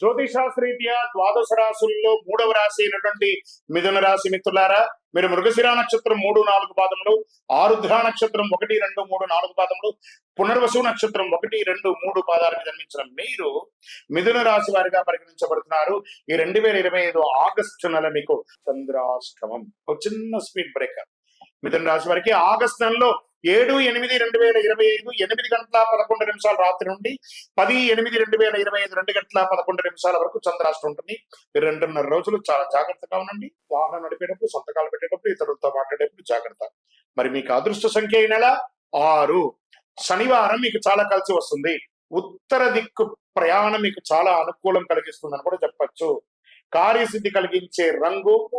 జ్యోతిషాస్త్రీత్యా ద్వాదశ రాశుల్లో మూడవ రాశి అయినటువంటి మిథున రాశి మిత్రులారా మీరు మృగశిర నక్షత్రం మూడు నాలుగు పాదములు ఆరుద్ర నక్షత్రం ఒకటి రెండు మూడు నాలుగు పాదములు పునర్వసు నక్షత్రం ఒకటి రెండు మూడు పాదాలకు జన్మించిన మీరు మిథున రాశి వారిగా పరిగణించబడుతున్నారు. ఈ రెండు వేల ఇరవై ఐదు ఆగస్టు నెల మీకు చంద్రాష్టమం. ఒక చిన్న స్పీడ్ బ్రేకర్. మిథున రాశి వారికి ఆగస్టు నెలలో ఏడు ఎనిమిది రెండు వేల ఇరవై ఐదు ఎనిమిది గంటల పదకొండు నిమిషాల రాత్రి నుండి పది ఎనిమిది రెండు వేల ఇరవై ఐదు రెండు గంటల పదకొండు నిమిషాల వరకు చంద్రాష్ట్రం ఉంటుంది. రెండున్నర రోజులు చాలా జాగ్రత్తగా ఉండండి. వాహనం నడిపేటప్పుడు సంతకాలు పెట్టేటప్పుడు ఇతరులతో మాట్లాడేటప్పుడు జాగ్రత్త. మరి మీకు అదృష్ట సంఖ్య ఈ నెల? ఆరు. శనివారం మీకు చాలా కలిసి వస్తుంది. ఉత్తర దిక్కు ప్రయాణం మీకు చాలా అనుకూలం కలిగిస్తుందని కూడా చెప్పచ్చు. కార్యసిద్ధి కలిగించే రంగు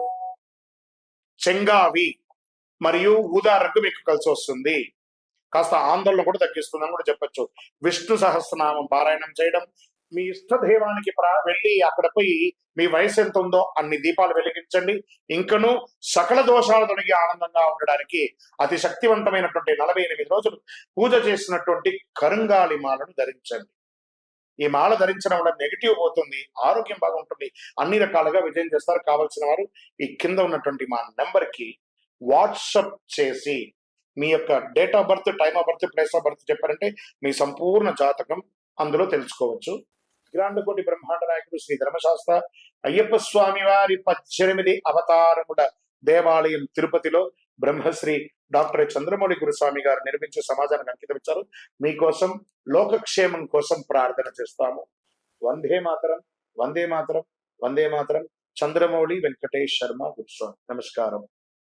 చెంగావి. మరియు ఊదా రంగు మీకు కలిసి వస్తుంది కాస్త ఆందోళన కూడా తగ్గిస్తుందని కూడా చెప్పొచ్చు. విష్ణు సహస్రనామం పారాయణం చేయడం మీ ఇష్టదైవానికి ప్రా- వెళ్ళి అక్కడ పోయి మీ వయసు ఎంత ఉందో అన్ని దీపాలు వెలిగించండి. ఇంకను సకల దోషాలు తొలగి ఆనందంగా ఉండడానికి అతి శక్తివంతమైనటువంటి నలభై ఎనిమిది రోజులు పూజ చేసినటువంటి కరుంగాలి మాలను ధరించండి. ఈ మాల ధరించడం వల్ల నెగిటివ్ పోతుంది ఆరోగ్యం బాగుంటుంది అన్ని రకాలుగా విజయం చేస్తారు. కావాల్సిన వారు ఈ కింద ఉన్నటువంటి మా నెంబర్కి వాట్సప్ చేసి మీ యొక్క date of birth time of birth place of birth చెప్పారంటే మీ సంపూర్ణ జాతకం అందులో తెలుసుకోవచ్చు. గ్రాండకోటి బ్రహ్మాండ నాయకుడు శ్రీ ధర్మశాస్త్ర అయ్యప్ప స్వామి వారి పద్దెనిమిది అవతారముల దేవాలయం తిరుపతిలో బ్రహ్మశ్రీ డాక్టర్ చంద్రమౌళి గురుస్వామి గారు నిర్మించే సమాజానికి అంకితం ఇచ్చారు. మీకోసం లోకక్షేమం కోసం ప్రార్థన చేస్తాము. వందే మాతరం వందే మాతరం వందే మాతరం. చంద్రమౌళి వెంకటేష్ శర్మ గురుస్వామి. నమస్కారం.